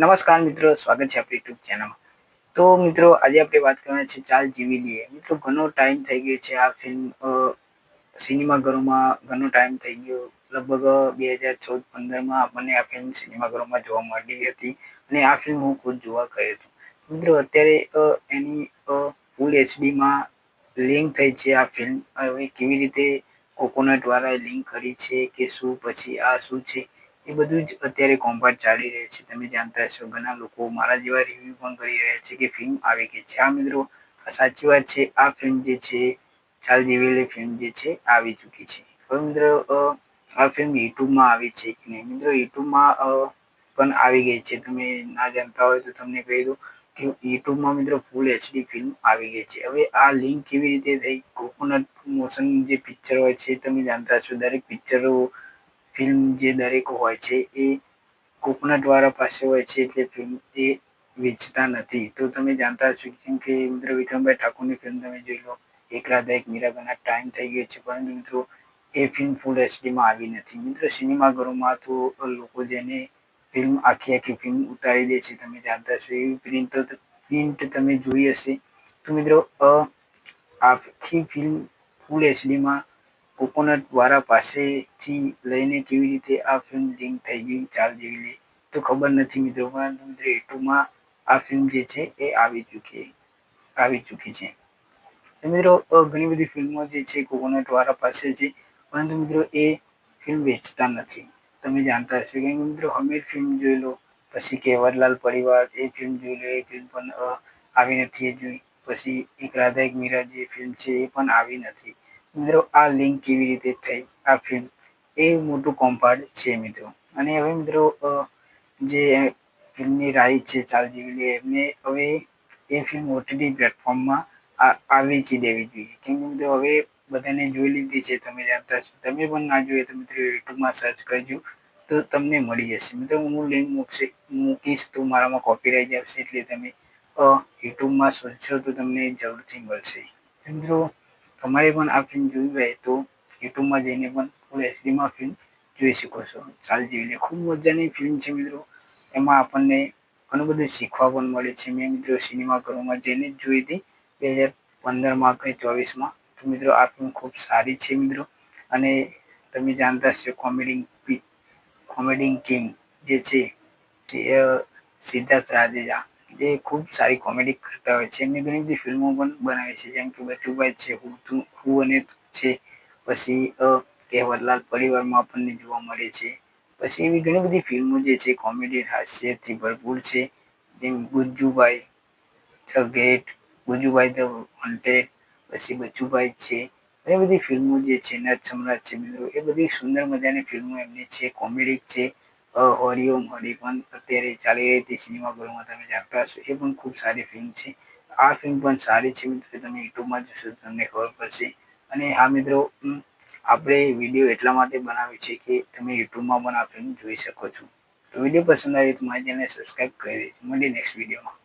નમસ્કાર મિત્રો, સ્વાગત છે આપણી યુટ્યુબ ચેનલમાં તો મિત્રો, આજે આપણે વાત કરવાના છે ચાલ જીવી લઈએ મિત્રો, ઘણો ટાઈમ થઈ ગયો છે આ ફિલ્મ સિનેમાઘરોમાં ઘણો ટાઈમ થઈ ગયો. લગભગ બે હજાર ચૌદ પંદરમાં આપણને આ ફિલ્મ સિનેમાઘરોમાં જોવા મળી હતી અને આ ફિલ્મ હું ખુદ જોવા ગયો હતો. મિત્રો, અત્યારે એની ફૂલ એચડીમાં લિંક થઈ છે આ ફિલ્મ હવે કેવી રીતે કોકોનટ વાળા લિંક કરી છે કે શું પછી આ શું છે? એ બધું જ અત્યારે કોમ્પાટ ચાલી રહ્યું છે. તમે જાણતા હશો, ઘણા લોકો મારા જેવા રિવ્યૂ પણ કરી રહ્યા છે કે ફિલ્મ આવી ગઈ છે. આ મિત્રો સાચી વાત છે. આ ફિલ્મ જે છે, ચાલ જેવેલી ફિલ્મ જે છે, આવી ચૂકી છે. હવે મિત્રો આ ફિલ્મ યુટ્યુબમાં આવી છે કે નહીં? મિત્રો યુટ્યુબમાં પણ આવી ગઈ છે. તમે ના જાણતા હોય તો તમને કહી દઉં કે યુટ્યુબમાં મિત્રો ફૂલ એચડી ફિલ્મ આવી ગઈ છે. હવે આ લિંક કેવી રીતે થઈ? કોકોનટ મોશન જે પિક્ચર હોય છે, તમે જાણતા છો દરેક પિક્ચરો ફિલ્મ જે દરેક હોય છે, એ કોકના દ્વારા પાસે હોય છે એટલે ફિલ્મ એ વેચતા નથી. તો તમે જાણતા હશો કેમ કે મિત્રો વિક્રમભાઈ ઠાકોરની ફિલ્મ તમે જોઈ લો એકલા દરેક મીરાબાના ટાઈમ થઈ ગયો છે, પરંતુ મિત્રો એ ફિલ્મ ફૂલ એચડીમાં આવી નથી. મિત્રો સિનેમાઘરોમાં તો લોકો જેને ફિલ્મ આખી આખી ફિલ્મ ઉતારી દે છે, તમે જાણતા હશો, એવી પ્રિન્ટ પ્રિન્ટ તમે જોઈ હશે. તો મિત્રો આખી ફિલ્મ ફૂલ એચડીમાં કોકોનટ વાળા પાસેથી લઈને કેવી રીતે આ ફિલ્મ લિંક થઈ ગઈ, ચાલ જેવી લે. તો ખબર નથી મિત્રો મિત્રો યુટ્યુબમાં આ ફિલ્મ જે છે એ આવી ચૂકી આવી ચૂકી છે. મિત્રો ઘણી બધી ફિલ્મો જે છે કોકોનટ વાળા પાસે છે, પરંતુ મિત્રો, એ ફિલ્મ વેચતા નથી. તમે જાણતા હશો કે મિત્રો હમીર ફિલ્મ જોઈ લો. પછી કેવરલાલ પરિવાર એ ફિલ્મ જોઈ લો, એ ફિલ્મ પણ આવી નથી જોઈ. પછી એક રાધા, એક મીરા જે ફિલ્મ છે એ પણ આવી નથી. મિત્રો, આ લિંક કેવી રીતે થઈ આ ફિલ્મ એ મોટું કોમ્પાર્ટ છે મિત્રો. અને હવે મિત્રો જે ફિલ્મની રાઈટ છે ચાલ જેવી એમને હવે એ ફિલ્મ ઓટીટી પ્લેટફોર્મમાં આવી દેવી જોઈએ કેમ કે મિત્રો, હવે બધાને જોઈ લીધી છે, તમે જાણતા છો. તમે પણ ના જોઈએ તો મિત્રો યુટ્યુબમાં સર્ચ કરજો, તો તમને મળી જશે. મિત્રો, હું લિંક મૂકશે, મૂકીશ તો મારામાં કોપીરાઇટ આવશે, એટલે તમે યુટ્યુબમાં શોધશો તો તમને જરૂરથી મળશે. મિત્રો તમારે પણ આ ફિલ્મ જોવી હોય તો યુટ્યુબમાં જઈને પણ ફૂલ એચડીમાં ફિલ્મ જોઈ શકો છો. ચાલ જેવી ખૂબ મજાની ફિલ્મ છે મિત્રો. એમાં આપણને ઘણું બધું શીખવા પણ મળે છે. મેં મિત્રો સિનેમાઘરોમાં જઈને જોઈ હતી બે હજાર પંદરમાં કે ચોવીસમાં તો મિત્રો આ ફિલ્મ ખૂબ સારી છે મિત્રો. અને તમે જાણતા હશો કોમેડી કોમેડી કિંગ જે છે તે સિદ્ધાર્થ રાધેજા. એ ખૂબ સારી કોમેડી કરતા હોય છે. એમની ઘણી બધી ફિલ્મો પણ બનાવે છે. જેમ કે બચુભાઈ છે, હું તું, હું અને છે. પછી કહેવતલાલ પરિવારમાં આપણને જોવા મળે છે. પછી એવી ઘણી બધી ફિલ્મો જે છે, કોમેડી, હાસ્યથી ભરપૂર છે. જેમ Gujjubhai, the great Gujjubhai the wanted, પછી બચુભાઈ છે. એ બધી ફિલ્મો જે છે, નટ સમ્રાટ છે મિત્રો એ બધી સુંદર મજાની ફિલ્મો એમની છે, કોમેડી છે. હરિઓમ હરી પણ અત્યારે ચાલી રહી હતી સિનેમાઘરોમાં તમે જાણતા હશો. એ પણ ખૂબ સારી ફિલ્મ છે. આ ફિલ્મ પણ સારી છે મિત્રો. તમે યુટ્યુબમાં જોશો તમને ખબર પડશે. અને હા મિત્રો આપણે વીડિયો એટલા માટે બનાવી છે કે તમે યુટ્યુબમાં પણ આ ફિલ્મ જોઈ શકો છો. તો વીડિયો પસંદ આવે તો મારી ચેનલને સબસ્ક્રાઈબ કરી દેજો. મળીએ નેક્સ્ટ વિડીયોમાં